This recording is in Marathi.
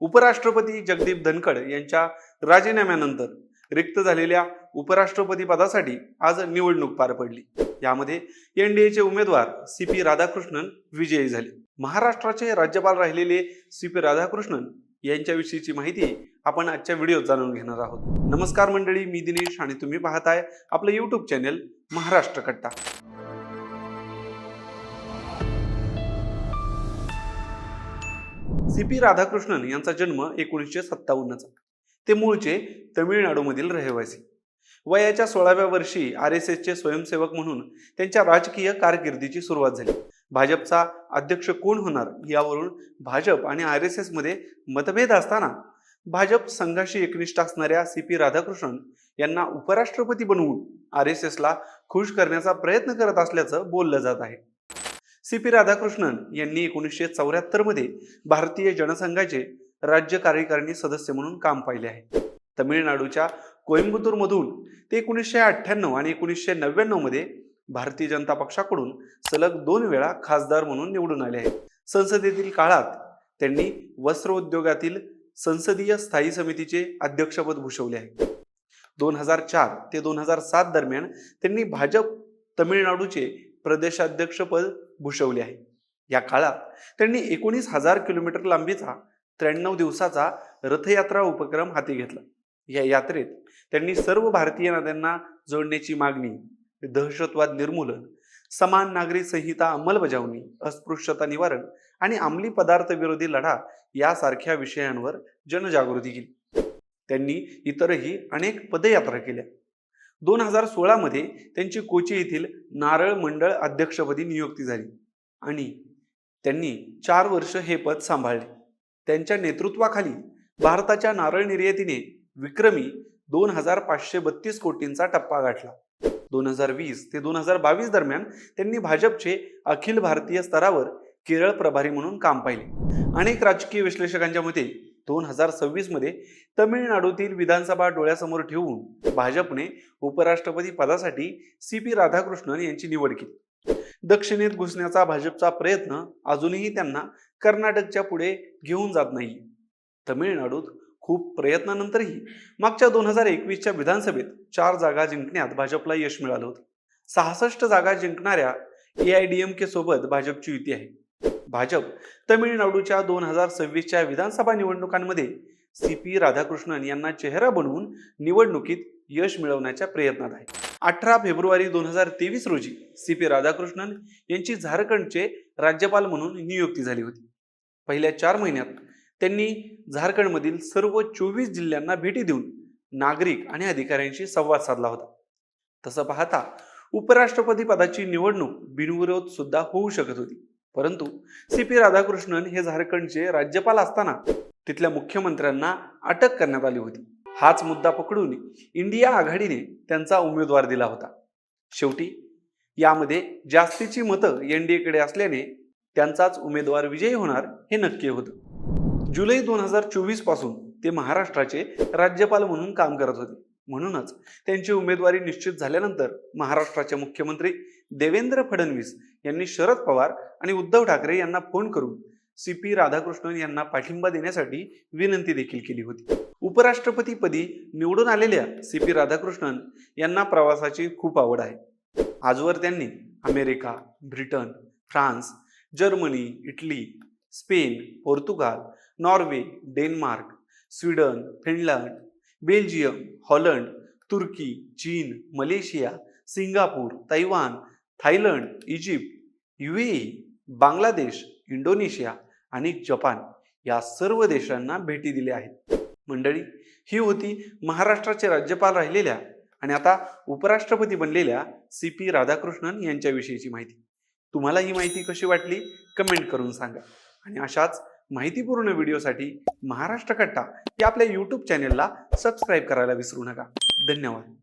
उपराष्ट्रपती जगदीप धनखड यांच्या राजीनाम्यानंतर रिक्त झालेल्या उपराष्ट्रपती पदासाठी आज निवडणूक पार पडली. यामध्ये एनडीएचे उमेदवार सी पी राधाकृष्णन विजयी झाले. महाराष्ट्राचे राज्यपाल राहिलेले सी पी राधाकृष्णन यांच्याविषयीची माहिती आपण आजच्या व्हिडिओत जाणून घेणार आहोत. नमस्कार मंडळी मी दिनेश आणि तुम्ही पाहताय आपलं युट्यूब चॅनेल महाराष्ट्र कट्टा. सी पी राधाकृष्णन यांचा जन्म एकोणीसशे सत्तावन्नचा. ते मूळचे तमिळनाडूमधील रहिवासी. वयाच्या सोळाव्या वर्षी आर एस एसचे स्वयंसेवक म्हणून त्यांच्या राजकीय कारकिर्दीची सुरुवात झाली. भाजपचा अध्यक्ष कोण होणार यावरून भाजप आणि आर एस एसमध्ये मतभेद असताना भाजप संघाशी एकनिष्ठ असणाऱ्या सी पी राधाकृष्णन यांना उपराष्ट्रपती बनवून आर एस एसला खुश करण्याचा प्रयत्न करत असल्याचं बोललं जात आहे. सी पी राधाकृष्णन यांनी एकोणीसशे चौऱ्याहत्तरमध्ये भारतीय जनसंघाचे राज्य कार्यकारिणी सदस्य म्हणून काम पाहिले आहे. तमिळनाडूच्या कोइंबतूरमधून ते एकोणीसशे अठ्ठ्याण्णव आणि एकोणीसशे नव्याण्णवमध्ये भारतीय जनता पक्षाकडून सलग दोन वेळा खासदार म्हणून निवडून आले आहेत. संसदेतील काळात त्यांनी वस्त्र उद्योगातील संसदीय स्थायी समितीचे अध्यक्षपद भूषवले आहे. दोन हजार चार ते दोन हजार सात दरम्यान त्यांनी भाजप तमिळनाडूचे प्रदेशाध्यक्षपद भूषवले आहे. या काळात त्यांनी एकोणीस हजार किलोमीटर लांबीचा त्र्याण्णव दिवसाचा रथयात्रा उपक्रम हाती घेतला. या यात्रेत त्यांनी सर्व भारतीय नद्यांना जोडण्याची मागणी दहशतवाद निर्मूलन समान नागरी संहिता अंमलबजावणी अस्पृश्यता निवारण आणि अंमली पदार्थ विरोधी लढा यासारख्या विषयांवर जनजागृती केली. त्यांनी इतरही अनेक पदयात्रा केल्या. दोन हजार सोळामध्ये त्यांची कोची येथील नारळ मंडळ अध्यक्षपदी नियुक्ती झाली आणि त्यांनी चार वर्ष हे पद सांभाळले. त्यांच्या नेतृत्वाखाली भारताच्या नारळ निर्यातीने विक्रमी दोन हजार पाचशे बत्तीस कोटींचा टप्पा गाठला. दोन हजार वीस ते दोन हजार बावीस दरम्यान त्यांनी भाजपचे अखिल भारतीय स्तरावर केरळ प्रभारी म्हणून काम पाहिले. अनेक राजकीय विश्लेषकांच्या मते दोन हजार सव्वीसमध्ये तमिळनाडूतील विधानसभा डोळ्यासमोर ठेवून भाजपने उपराष्ट्रपती पदासाठी सी पी राधाकृष्णन यांची निवड केली. दक्षिणेत घुसण्याचा भाजपचा प्रयत्न अजूनही त्यांना कर्नाटकच्या पुढे घेऊन जात नाही. तमिळनाडूत खूप प्रयत्नानंतरही मागच्या दोन हजार एकवीसच्या विधानसभेत चार जागा जिंकण्यात भाजपला यश मिळालं होतं. सहासष्ट जागा जिंकणाऱ्या A I D M K सोबत भाजपची युती आहे. भाजप तमिळनाडूच्या दोन हजार सव्वीसच्या विधानसभा निवडणुकांमध्ये सी पी राधाकृष्णन यांना चेहरा बनवून निवडणुकीत यश मिळवण्याच्या प्रयत्नात आहे अठरा फेब्रुवारी दोन हजार तेवीस रोजी सी पी राधाकृष्णन यांची झारखंडचे राज्यपाल म्हणून नियुक्ती झाली होती. पहिल्या चार महिन्यात त्यांनी झारखंडमधील सर्व चोवीस जिल्ह्यांना भेटी देऊन नागरिक आणि अधिकाऱ्यांशी संवाद साधला होता. तसं पाहता उपराष्ट्रपती पदाची निवडणूक बिनविरोध सुद्धा होऊ शकत होती. परंतु सी पी राधाकृष्णन हे झारखंडचे राज्यपाल असताना तिथल्या मुख्यमंत्र्यांना अटक करण्यात आली होती. हाच मुद्दा पकडून इंडिया आघाडीने त्यांचा उमेदवार दिला होता. शेवटी यामध्ये जास्तीची मतं एनडीएकडे असल्याने त्यांचाच उमेदवार विजयी होणार हे नक्की होतं. जुलै दोन हजार चोवीसपासून ते महाराष्ट्राचे राज्यपाल म्हणून काम करत होते. म्हणूनच त्यांची उमेदवारी निश्चित झाल्यानंतर महाराष्ट्राचे मुख्यमंत्री देवेंद्र फडणवीस यांनी शरद पवार आणि उद्धव ठाकरे यांना फोन करून सी पी राधाकृष्णन यांना पाठिंबा देण्यासाठी विनंती देखील केली होती. उपराष्ट्रपतीपदी निवडून आलेल्या सी पी राधाकृष्णन यांना प्रवासाची खूप आवड आहे. आजवर त्यांनी America Britain France Germany Italy Spain Portugal Norway Denmark Sweden Finland Belgium Holland तुर्की चीन Malaysia Singapore Taiwan Thailand Egypt UAE Bangladesh Indonesia आणि जपान या सर्व देशांना भेटी दिल्या आहेत. मंडळी ही होती महाराष्ट्राचे राज्यपाल राहिलेल्या आणि आता उपराष्ट्रपती बनलेल्या सी पी राधाकृष्णन यांच्याविषयीची माहिती. तुम्हाला ही माहिती कशी वाटली? कमेंट करून सांगा. आणि अशाच माहितीपूर्ण व्हिडिओसाठी महाराष्ट्र कट्टा या आपल्या यूट्यूब चॅनेलला सबस्क्राईब करायला विसरू नका. धन्यवाद.